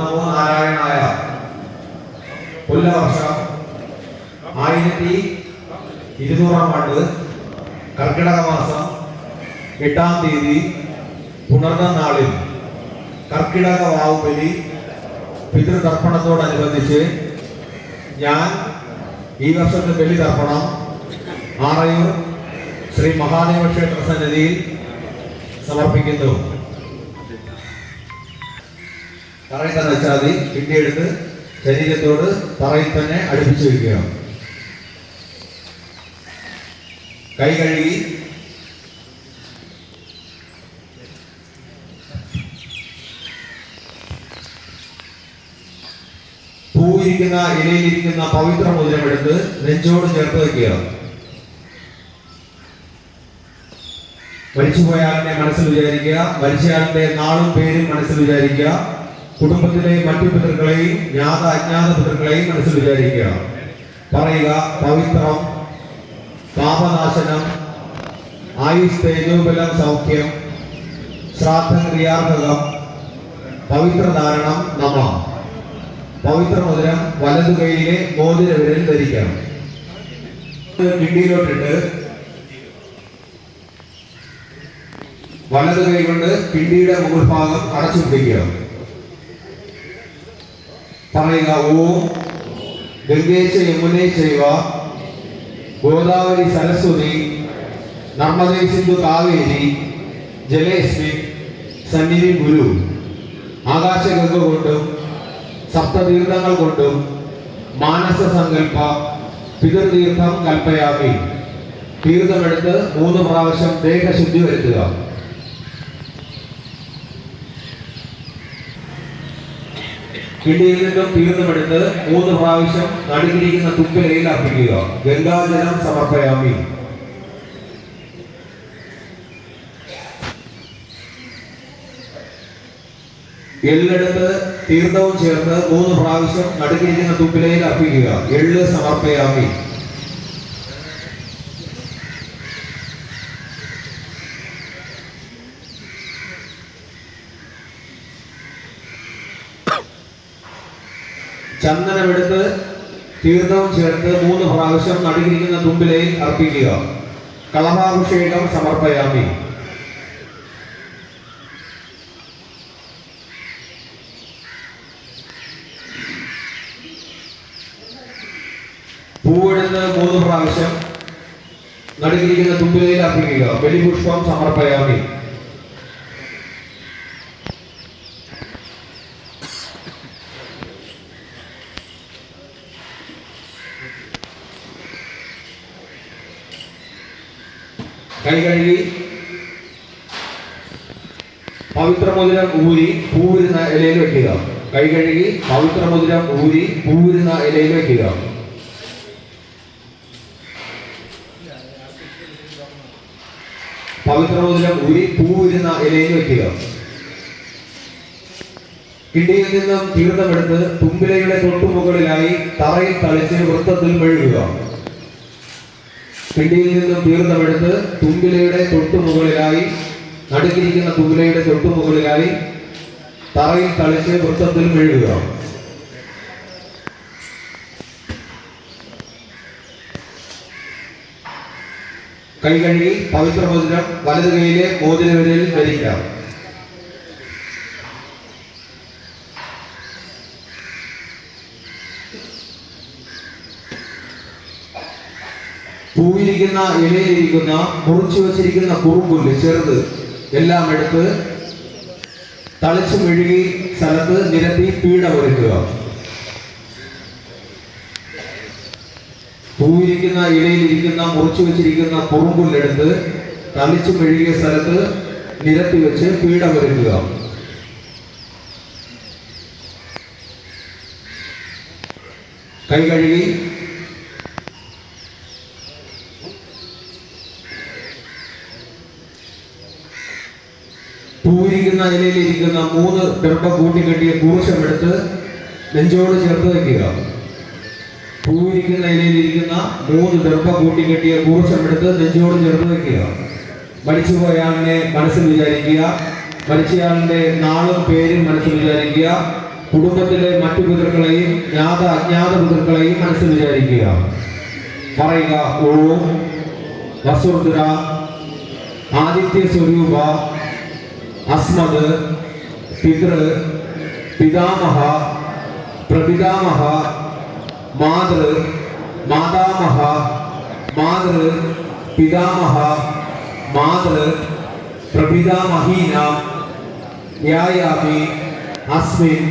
നമോ നാരായണായ കൊല്ലവർഷം ആയിരത്തി ഇരുന്നൂറാം ആണ്ട് കർക്കിടക മാസം എട്ടാം തീയതി പുണർന്ന നാളിൽ കർക്കിടക വാവുബലി പിതൃതർപ്പണത്തോടനുബന്ധിച്ച് ഞാൻ ഈ വർഷത്തെ ബലി തർപ്പണം ആറയൂർ ശ്രീ മഹാദേവ ക്ഷേത്ര സന്നിധിയിൽ സമർപ്പിക്കുന്നു. തറയിൽ തന്നെ വെച്ചാൽ മതി കിട്ടിയെടുത്ത് ശരീരത്തോട് തറയിൽ തന്നെ അടുപ്പിച്ച് വയ്ക്കുക കൈ കഴുകി പൂവിരിക്കുന്ന ഇലയിലിരിക്കുന്ന പവിത്ര മുദ്രമെടുത്ത് നെഞ്ചോട് ചേർത്ത് വയ്ക്കുക മരിച്ചുപോയ ആളിനെ മനസ്സിൽ വിചാരിക്കുക മരിച്ചയാളിന്റെ നാളും പേരും മനസ്സിൽ വിചാരിക്കുക. കുടുംബത്തിലെ മറ്റു പിതൃക്കളെയും ജ്ഞാത അജ്ഞാത പിതൃക്കളെയും മനസ്സിൽ വിചാരിക്കുക. പറയുക പവിത്രം പാപനാശനം ആയുസ് തേജോബലം സൗഖ്യം ശ്രാദ്ധ ക്രിയാർഭകം പവിത്രധാരണം നമ. പവിത്രമുദ്രം വലതു കൈയിലെ മോതിര വിരൽ ധരിക്കണം. പിണ്ടിയിലോട്ടിട്ട് വലതു കൈ കൊണ്ട് പിണ്ടിയുടെ മുകൾ ഭാഗം അടച്ചു പിടിക്കുക പറയുക ഓം ഗംഗേശ യമുനേ ചെയ്വ ഗോദാവരി സരസ്വതി നർമ്മദേ സിന്ധു കാവേരി ജലേസ്മി സന്നിധി ഗുരു. ആകാശഗംഗ കൊണ്ടും സപ്തതീർത്ഥങ്ങൾ കൊണ്ടും മാനസ സങ്കല്പ പിതൃതീർത്ഥം കൽപ്പയാമി. തീർത്ഥമെടുത്ത് മൂന്ന് പ്രാവശ്യം ദേഹശുദ്ധി വരുത്തുക. കിണ്ടിയിൽ നിന്നും തീർന്നുമെടുത്ത് മൂന്ന് പ്രാവശ്യം നടുക്കിരിക്കുന്ന തുപ്പിലയിൽ അർപ്പിക്കുക. ഗംഗാജലം സമർപ്പയാമി. എള്ളെടുത്ത് തീർത്ഥവും ചേർത്ത് മൂന്ന് പ്രാവശ്യം നടുക്കിരിക്കുന്ന തുപ്പിലയിൽ അർപ്പിക്കുക. എള്ള് സമർപ്പയാമി. ചന്ദനമെടുത്ത് തീർത്ഥം ചേർത്ത് മൂന്ന് പ്രാവശ്യം നടുകിരിക്കുന്ന തുമ്പിലേ അർപ്പിക്കുക. കളഭാഭിഷേകം സമർപ്പയാമി. പൂവെടുത്ത് മൂന്ന് പ്രാവശ്യം നടുകിരിക്കുന്ന തുമ്പിലയിൽ അർപ്പിക്കുക. ബലിപുഷ്പം സമർപ്പയാമി. കൈ കഴുകി പവിത്രമുദ്രം ഊരി പൂവിരുന്ന ഇലയിൽ വെക്കുക. കൈ കഴുകി പവിത്രമുദ്രം ഊരി പൂവിരുന്ന ഇലയിൽ വെക്കുക. പവിത്രമുദ്രം ഊരി പൂവിരുന്ന ഇലയിൽ വെക്കുക. കിണ്ടിയിൽ നിന്നും തീർത്ഥമെടുത്ത് തുമ്പിലയുടെ തൊട്ടുമുകളിലായി തറയിൽ തളിച്ച് വൃത്തത്തിൽ മെഴുകുക. പിണ്ടിയിൽ നിന്നും തീർത്ഥമെടുത്ത് തുമ്പിലയുടെ തൊട്ടുമുകളിലായി നടുക്കിരിക്കുന്ന തുമ്പിലയുടെ തൊട്ടുമുകളിലായി തറയിൽ തളിച്ച് വൃത്തത്തിൽ മെഴുകുക. കൈ കഴുകി മോചനം വലതു കൈയിലെ മോചനവരയിൽ ധരിക്കാം പൂവിരിക്കുന്ന ഇലയിലിരിക്കുന്ന മുറിച്ചു വച്ചിരിക്കുന്ന കുറുമ്പുല്ല് ചെറുത്. എല്ലാം എടുത്ത് തളിച്ചു മെഴുകി സ്ഥലത്ത് നിരത്തി പീഡ ഒരുക്കുക പൂവിരിക്കുന്ന ഇലയിലിരിക്കുന്ന മുറിച്ചു വെച്ചിരിക്കുന്ന കുറുമ്പുല്ലെടുത്ത് തളിച്ചു മെഴുകിയ സ്ഥലത്ത് നിരത്തി വെച്ച് പീഡ ഒരുക്കുക കൈ കഴുകി പൂവിരിക്കുന്ന ഇലയിലിരിക്കുന്ന മൂന്ന് ഗർഭം കൂട്ടിക്കെട്ടിയ കൂർശം എടുത്ത് നെഞ്ചോട് ചേർത്ത് വയ്ക്കുക. പൂവിരിക്കുന്ന ഇലയിലിരിക്കുന്ന മൂന്ന് ഗർഭം കൂട്ടിക്കെട്ടിയ കൂർശം എടുത്ത് നെഞ്ചോട് ചേർത്ത് വയ്ക്കുക. മരിച്ചുപോയയാളിനെ മനസ്സിൽ വിചാരിക്കുക. മരിച്ചയാളിന്റെ നാളും പേരും മനസ്സിൽ വിചാരിക്കുക. കുടുംബത്തിലെ മറ്റു പിതൃക്കളെയും ജ്ഞാത അജ്ഞാത പിതൃക്കളെയും മനസ്സിൽ വിചാരിക്കുക. പറയുക ഓം വസുർദ്ര ആദിത്യ സ്വരൂപ അസ്മദ് പിതൃ പിതാമഹ പ്രപിതാമഹ മാതൃ മാതാമഹ മാതൃ പിതാമഹ മാതൃ പ്രപിതാമഹീന യായാമി അസ്മിൻ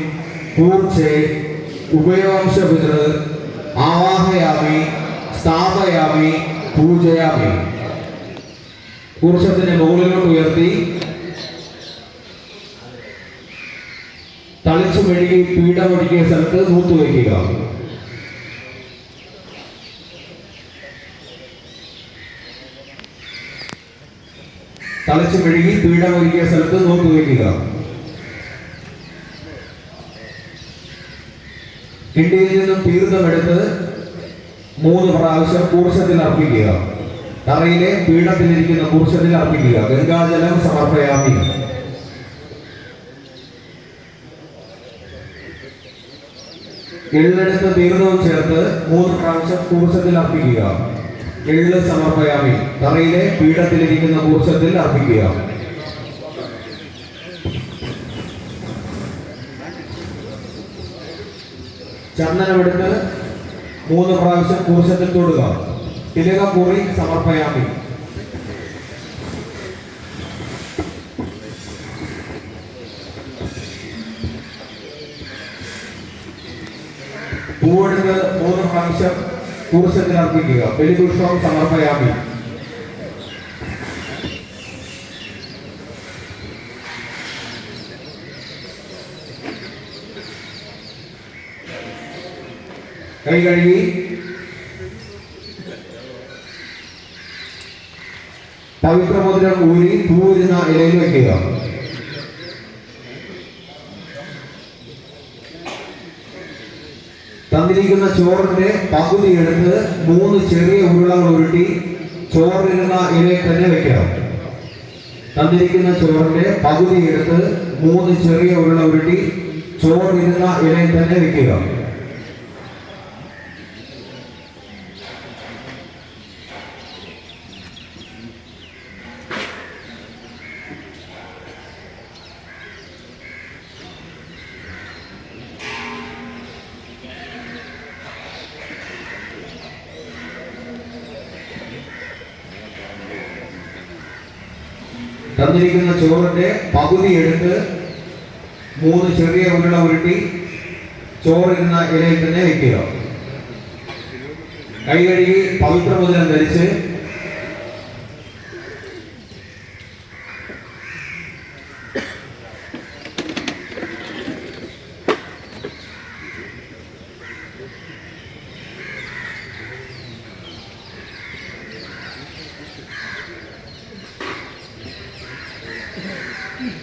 കൂർച്ചെ ഉപയോഗംശപിതൃ ആവാഹയാമി സ്ഥാപയാമി പൂജയാമി. കൂർച്ചത്തിന് മുകളിലോട്ട് ഉയർത്തി തളിച്ചു പീഠം പീഠമൊഴുകിയ സ്ഥലത്ത് നൂത്തുവയ്ക്കുക തളിച്ചു മെഴുകി പീഠമൊരുക്കിയ സ്ഥലത്ത് നൂത്തുവയ്ക്കുക കിണ്ടിയിൽ നിന്നും തീർത്ഥമെടുത്ത് മൂന്ന് പ്രാവശ്യം കൂർശത്തിൽ അർപ്പിക്കുക. തറയിലെ പീഠത്തിലിരിക്കുന്ന കൂർശത്തിൽ അർപ്പിക്കുക. ഗംഗാജലം സമർപ്പയാമി. എള്ളെടുത്ത് ദീർഘവും ചേർത്ത് മൂന്ന് പ്രാവശ്യം കൂർച്ചത്തിൽ അർപ്പിക്കുക. എള്ള് സമർപ്പയാമി. തറയിലെ പീഠത്തിലിരിക്കുന്ന കൂർച്ചത്തിൽ അർപ്പിക്കുക. ചന്ദനമെടുത്ത് മൂന്ന് പ്രാവശ്യം കൂർച്ചത്തിൽ തൊടുക. തിലക കൂറി സമർപ്പയാമി. പൂവെടുത്ത് മൂന്ന് പ്രാവശ്യം കൂർശത്തിൽ അർപ്പിക്കുക. ബലിപുഷ്പം സമർപ്പയാമി. കൈ കഴുകി. പവിത്രമോതിരം ഊരി പൂവിരുന്ന ഇലയിൽ വയ്ക്കുക തന്നിരിക്കുന്ന ചോറിന്റെ പകുതി എടുത്ത് മൂന്ന് ചെറിയ ഉരുളകൾ ഉരുട്ടി ചോറിരുന്ന ഇലയിൽ തന്നെ വെക്കണം. തന്നിരിക്കുന്ന ചോറിന്റെ പകുതി എടുത്ത് മൂന്ന് ചെറിയ ഉരുള ഉരുട്ടി ചോറിരുന്ന ഇലയിൽ തന്നെ വെക്കുക. തന്നിരിക്കുന്ന ചോറിന്റെ പകുതി എടുത്ത് മൂന്ന് ചെറിയ ഉരുള ഉരുട്ടി ചോറിരുന്ന ഇലയിൽ തന്നെ വെക്കുക. കൈ കഴുകി പവിത്രമുദ്രം ധരിച്ച്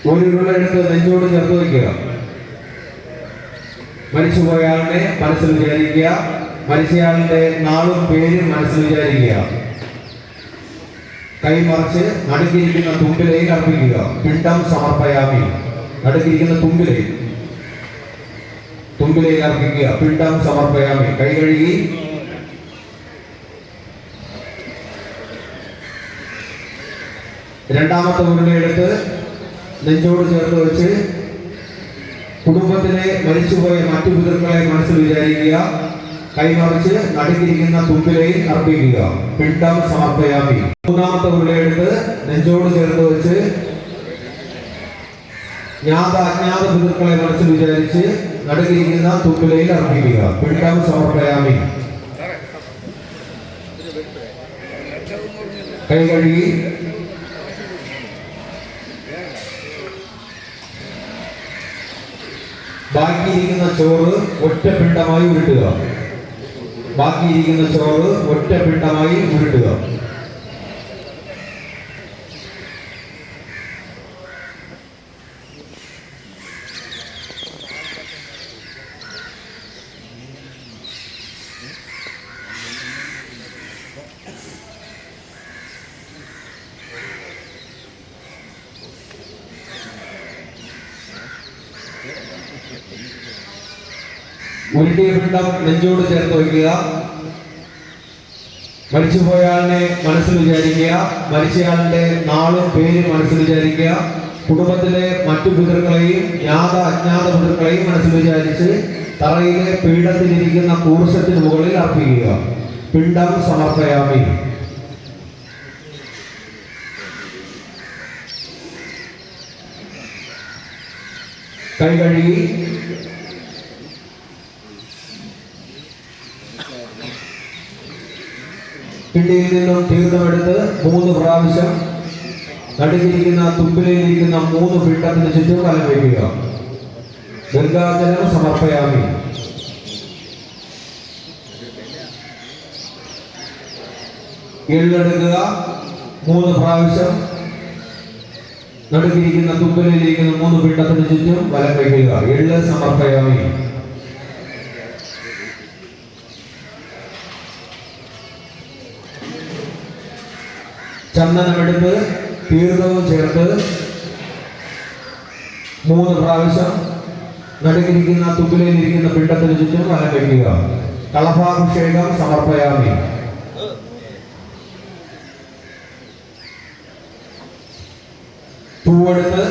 ഒരു രൂപ എടുത്ത് നെഞ്ചോട് ചേർത്ത് വയ്ക്കുക. മരിച്ചുപോയയാളുടെ മനസ്സിൽ വിചാരിക്കുക. മരിച്ചയാളുടെ നാളും പേരും മനസ്സിൽ വിചാരിക്കുക. കൈമറച്ച് നടുക്കിരിക്കുന്ന തുമ്പിലേക്ക് അർപ്പിക്കുക പിണ്ടം സമർപ്പയാമി. നടുക്കിരിക്കുന്ന തുമ്പിലേക്ക് തുമ്പിലേക്ക് അർപ്പിക്കുക പിണ്ടം സമർപ്പയാമി. കൈ കഴുകി. രണ്ടാമത്തെ ഉരുളയെടുത്ത് നെഞ്ചോട് ചേർത്ത് വെച്ച് കുടുംബത്തിലെ മരിച്ചുപോയ മറ്റു പിതൃക്കളെ മനസ്സിൽ വിചാരിക്കുക കൈമറിച്ച് നടുക്കിരിക്കുന്ന തുമ്പിലയിൽ അർപ്പിക്കുക. പിണ്ടം സമർപ്പയാമി. മൂന്നാമത്തെ ഉരുളയെടുത്ത് നെഞ്ചോട് ചേർത്ത് വെച്ച് ജ്ഞാത അജ്ഞാത പിതൃക്കളെ മനസ്സിൽ വിചാരിച്ച് നടുക്കിരിക്കുന്ന തുമ്പിലയിൽ അർപ്പിക്കുക. പിണ്ടം സമർപ്പയാമി. കൈ കഴുകി ബാക്കിയിരിക്കുന്ന ചോറ് ഒറ്റ പിണ്ടമായി ഉരുട്ടുക. ബാക്കിയിരിക്കുന്ന ചോറ് ഒറ്റ പിണ്ടമായി ഉരുട്ടുക. ഉരുട്ടിയ പിണ്ടം നെഞ്ചോട് ചേർത്ത് വയ്ക്കുക. മരിച്ചുപോയാളിനെ മനസ്സിൽ വിചാരിക്കുക. മരിച്ചയാളിന്റെ നാളും പേരും മനസ്സിൽ വിചാരിക്കുക. കുടുംബത്തിലെ മറ്റു പിതൃക്കളെയും ജ്ഞാത അജ്ഞാത പിതൃക്കളെയും മനസ്സിൽ വിചാരിച്ച് തറയിലെ പീഠത്തിലിരിക്കുന്ന കൂർശത്തിന് മുകളിൽ അർപ്പിക്കുക. പിണ്ടം സമർപ്പയാമി. കൈ കഴുകി. പിണ്ടിയിൽ നിന്നും തീർത്ഥമെടുത്ത് മൂന്ന് പ്രാവശ്യം നടുക്കിരിക്കുന്ന തുമ്പിലയിലിരിക്കുന്ന മൂന്ന് പിണ്ടത്തിന് ചുറ്റും കലം വയ്ക്കുക. ഗംഗാജലം സമർപ്പയാമി. എള്ളെടുക്കുക. മൂന്ന് പ്രാവശ്യം നടുക്കിരിക്കുന്ന തുമ്പിലേക്കുന്ന മൂന്ന് പിണ്ടത്തിന് ചുറ്റും വലം വയ്ക്കുക. എള്ള് സമർപ്പയാമി. ചന്ദനമെടുത്ത് തീർത്ഥവും ചേർത്ത് മൂന്ന് പ്രാവശ്യം നടുക്കിരിക്കുന്ന തുമ്പിലയിലിരിക്കുന്ന പിണ്ടത്തിന് ചുറ്റും വലം കെട്ടുക കളഭാഭിഷേകം സമർപ്പയാമി. പൂവെടുത്ത്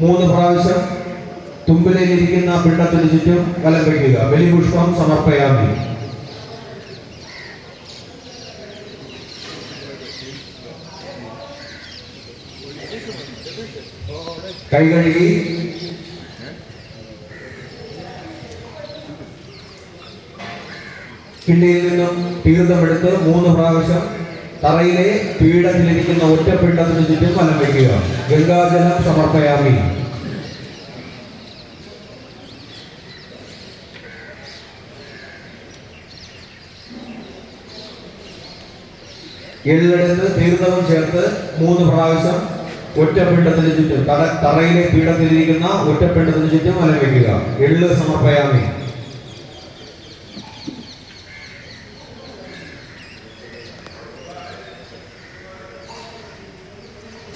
മൂന്ന് പ്രാവശ്യം തുമ്പിലയിലിരിക്കുന്ന പിണ്ടത്തിന് ചുറ്റും വലം വയ്ക്കുക ബലിപുഷ്പം സമർപ്പയാമി. കൈ കഴുകി കിണ്ടിയിൽ നിന്നും തീർത്ഥമെടുത്ത് മൂന്ന് പ്രാവശ്യം തറയിലെ പീഠത്തിലിരിക്കുന്ന ഒറ്റപ്പിണ്ടത്തിന് ചുറ്റും ഫലം വയ്ക്കുക ഗംഗാജലം സമർപ്പയാമി. എഴുതെടുത്ത് തീർത്ഥവും ചേർത്ത് മൂന്ന് പ്രാവശ്യം ഒറ്റപ്പിണ്ടത്തിന് ചുറ്റും തറ തറയിലെ പീഠത്തിലിരിക്കുന്ന ഒറ്റപ്പെട്ടതിന് ചുറ്റും വല വയ്ക്കുക എള്ള് സമർപ്പയാമി.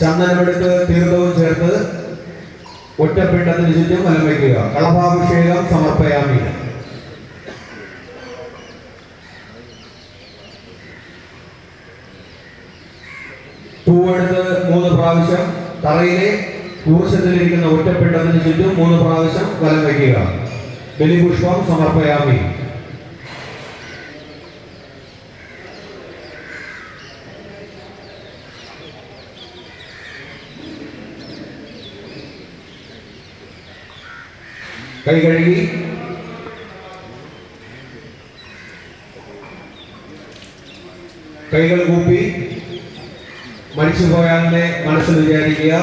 ചന്ദനമെടുത്ത് തീർത്ഥവും ചേർത്ത് ഒറ്റപ്പെട്ടതിന് ചുറ്റും വലം വയ്ക്കുക കളഭാഭിഷേകം സമർപ്പയാമി. പൂവെടുത്ത് പ്രാവശ്യം തറയിലെ ഊർജത്തിലിരിക്കുന്ന ഒറ്റപ്പിണ്ടത്തിന് ചുറ്റും മൂന്ന് പ്രാവശ്യം വലം വയ്ക്കുക. ബലിപുഷ്പം സമർപ്പയാമി. കൈ കഴുകി. കൈകൾ കൂപ്പി. മരിച്ചുപോയാളിനെ മനസ്സിൽ വിചാരിക്കുക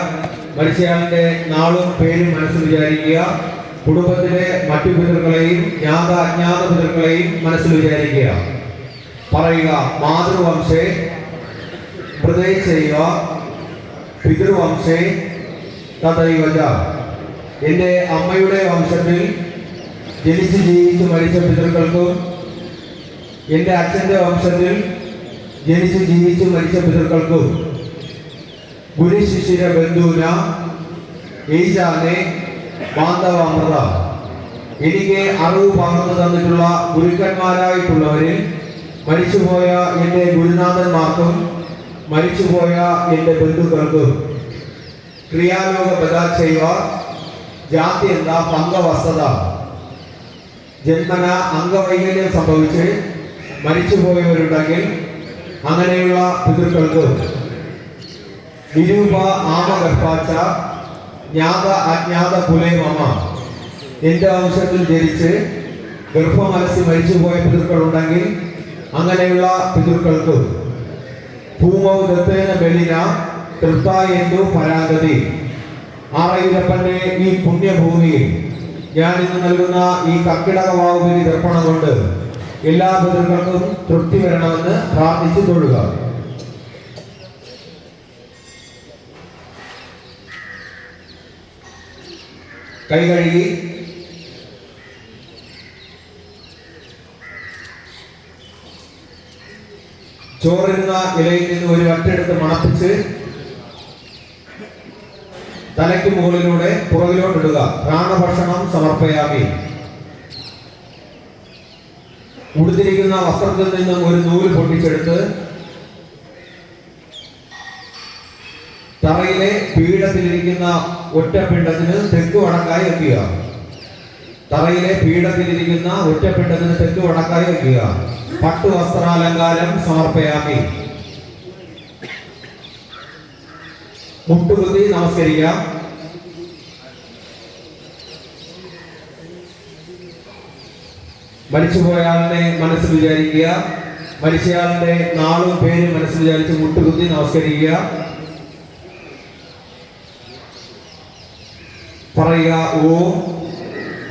മരിച്ചയാളിന്റെ നാളും പേരും മനസ്സിൽ വിചാരിക്കുക കുടുംബത്തിലെ മറ്റു പിതൃക്കളെയും ജ്ഞാത അജ്ഞാത പിതൃക്കളെയും മനസ്സിൽ വിചാരിക്കുക. പറയുക മാതൃവംശേ ഹൃദയ ചെയ്യുക പിതൃവംശേ തദൈവജ. എന്റെ അമ്മയുടെ വംശത്തിൽ ജനിച്ച് ജീവിച്ച് മരിച്ച പിതൃക്കൾക്കും എന്റെ അച്ഛന്റെ വംശത്തിൽ ജനിച്ച് ജീവിച്ച് മരിച്ച പിതൃക്കൾക്കും ഗുരുശിശിര ബന്ധുന ഈശാനെ ബാന്ധവാമൃത എനിക്ക് അറിവ് പകർന്നു തന്നിട്ടുള്ള ഗുരുക്കന്മാരായിട്ടുള്ളവരിൽ മരിച്ചുപോയ എന്റെ ഗുരുനാഥന്മാർക്കും മരിച്ചുപോയ എന്റെ ബന്ധുക്കൾക്കും ക്രിയാലോക ചെയ്യുക ജാതി എന്താ പങ്കവസ്തത. ജന്മന അംഗവൈകല്യം സംഭവിച്ച് മരിച്ചുപോയവരുണ്ടെങ്കിൽ അങ്ങനെയുള്ള പിതൃക്കൾക്ക് നിരൂപ ആമഗർഭാച്ച ജ്ഞാത അജ്ഞാത കുലയമമ എന്റെ വംശത്തിൽ ജനിച്ച് ഗർഭമലസി മരിച്ചുപോയ പിതൃക്കളുണ്ടെങ്കിൽ അങ്ങനെയുള്ള പിതൃക്കൾക്ക് ഭൂമൗ ദത്തേന ബലിന തൃപ്തായെന്തു പരാഗതി. ആറയിലപ്പന്റെ ഈ പുണ്യഭൂമിയിൽ ഞാൻ ഇന്ന് നൽകുന്ന ഈ കർക്കിടകവാവുബലി ദർപ്പണം കൊണ്ട് എല്ലാ പിതൃക്കൾക്കും തൃപ്തി വരണമെന്ന് പ്രാർത്ഥിച്ചു തൊഴുക. കൈ കഴുകി. ചോറിരുന്ന ഇലയിൽ നിന്ന് ഒരു വട്ടെടുത്ത് മണപ്പിച്ച് തലയ്ക്ക് മുകളിലൂടെ പുറകിലോട്ടിടുക. പ്രാണഭക്ഷണം സമർപ്പയാമി. ഉടുത്തിരിക്കുന്ന വസ്ത്രത്തിൽ നിന്നും ഒരു നൂൽ പൊട്ടിച്ചെടുത്ത് തറയിലെ പീഠത്തിലിരിക്കുന്ന ഒറ്റപ്പിണ്ടത്തിന് തെക്ക് വടക്കായി വെക്കുക തറയിലെ പീഠത്തിലിരിക്കുന്ന ഒറ്റപ്പിണ്ടത്തിന് തെക്ക് വടക്കായി വെക്കുക പട്ടു വസ്ത്രാലങ്കാരം സമർപ്പയാക്കി. മുട്ടുകുത്തി നമസ്കരിക്കാം. മരിച്ചുപോയാളിനെ മനസ്സ് വിചാരിക്കുക. മരിച്ചയാളിന്റെ നാളും പേരും മനസ്സ് വിചാരിച്ച് മുട്ടുകുത്തി നമസ്കരിക്കുക പറയുക ഓ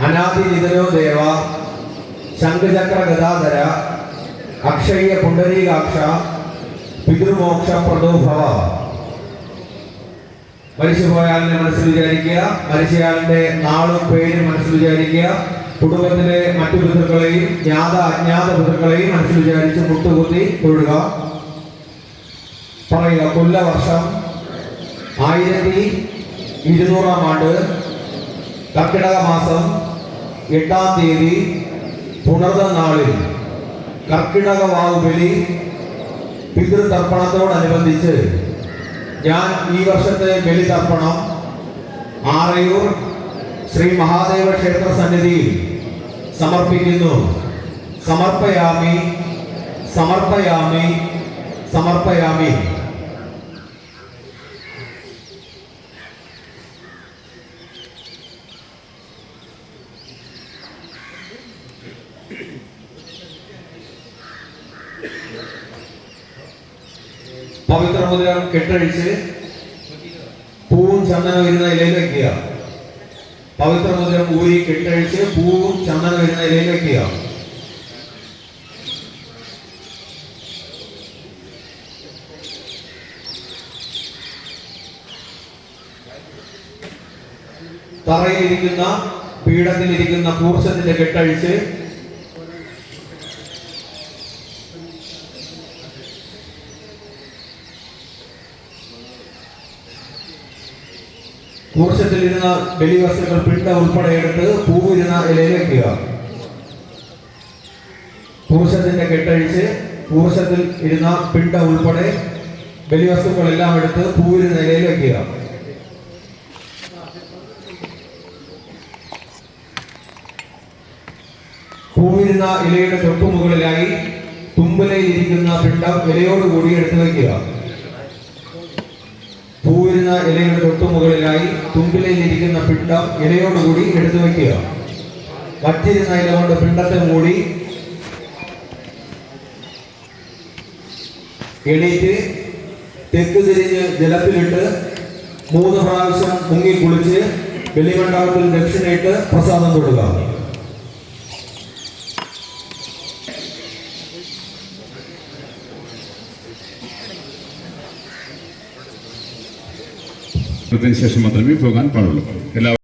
അനാദിനിതനോ ദേവ ശംഖചക്ര ഗതാധര അക്ഷയ പുണ്ടരീകാക്ഷ പിതൃമോക്ഷ പ്രദോഭവ. മരിച്ചുപോയാളിനെ മനസ്സിൽ വിചാരിക്കുക മരിച്ചയാളിന്റെ നാളും പേരും മനസ്സിൽ വിചാരിക്കുക കുടുംബത്തിലെ മറ്റു പിതൃക്കളെയും ജ്ഞാത അജ്ഞാത പിതൃക്കളെയും മനസ്സിൽ വിചാരിച്ച് മുട്ടുകുത്തി തൊഴുക. പറയുക കൊല്ലവർഷം ആയിരത്തി ഇരുന്നൂറാം ആണ്ട് കർക്കിടക മാസം എട്ടാം തീയതി പുണർന്ന നാളിൽ കർക്കിടക വാവുബലി പിതൃതർപ്പണത്തോടനുബന്ധിച്ച് ഞാൻ ഈ വർഷത്തെ ബലിതർപ്പണം ആറയൂർ ശ്രീ മഹാദേവ ക്ഷേത്ര സന്നിധിയിൽ സമർപ്പിക്കുന്നു. സമർപ്പയാമി സമർപ്പയാമി സമർപ്പയാമി. പവിത്രമുദ്രം കെട്ടഴിച്ച് പൂവും ചന്ദനം വരുന്ന ഇലയിൽ വെക്കുക. പവിത്രമുദ്രം ഊരി കെട്ടഴിച്ച് പൂവും ചന്ദനം വരുന്ന ഇലയിൽ വെക്കുക. തറയിലിരിക്കുന്ന പീഠത്തിലിരിക്കുന്ന കൂർച്ചത്തിന്റെ കെട്ടഴിച്ച് കൂർച്ചത്തിലിരുന്ന ബലിവസ്തുക്കൾ പിണ്ട ഉൾപ്പെടെ എടുത്ത് പൂവിരുന്ന ഇലയിൽ വെക്കുക. കൂർച്ചത്തിന്റെ കെട്ടഴിച്ച് കൂർച്ചത്തിൽ ഇരുന്ന പിണ്ട ഉൾപ്പെടെ ബലിവസ്തുക്കളെല്ലാം എടുത്ത് പൂവിരുന്ന ഇലയിൽ വെക്കുക. പൂവിരുന്ന ഇലയുടെ തൊട്ടുമുകളിലായി തുമ്പലയിലിരിക്കുന്ന പിണ്ടം ഇലയോടുകൂടി എടുത്തു വയ്ക്കുക പൂവിരുന്ന ഇലയുടെ തൊട്ടു മുകളിലായി തുമ്പിലയിലിരിക്കുന്ന പിണ്ടം ഇലയോടുകൂടി എടുത്തു വയ്ക്കുക. വറ്റിരുന്ന ഇല കൊണ്ട് പിണ്ടത്തെ മൂടി എണീറ്റ് തെക്ക് തിരിഞ്ഞ് ജലത്തിലിട്ട് മൂന്ന് പ്രാവശ്യം മുങ്ങി കുളിച്ച് ബലിമണ്ഡപത്തിൽ ദക്ഷിണയിട്ട് പ്രസാദം തൊടുക. potencia su matrimonio fue gran para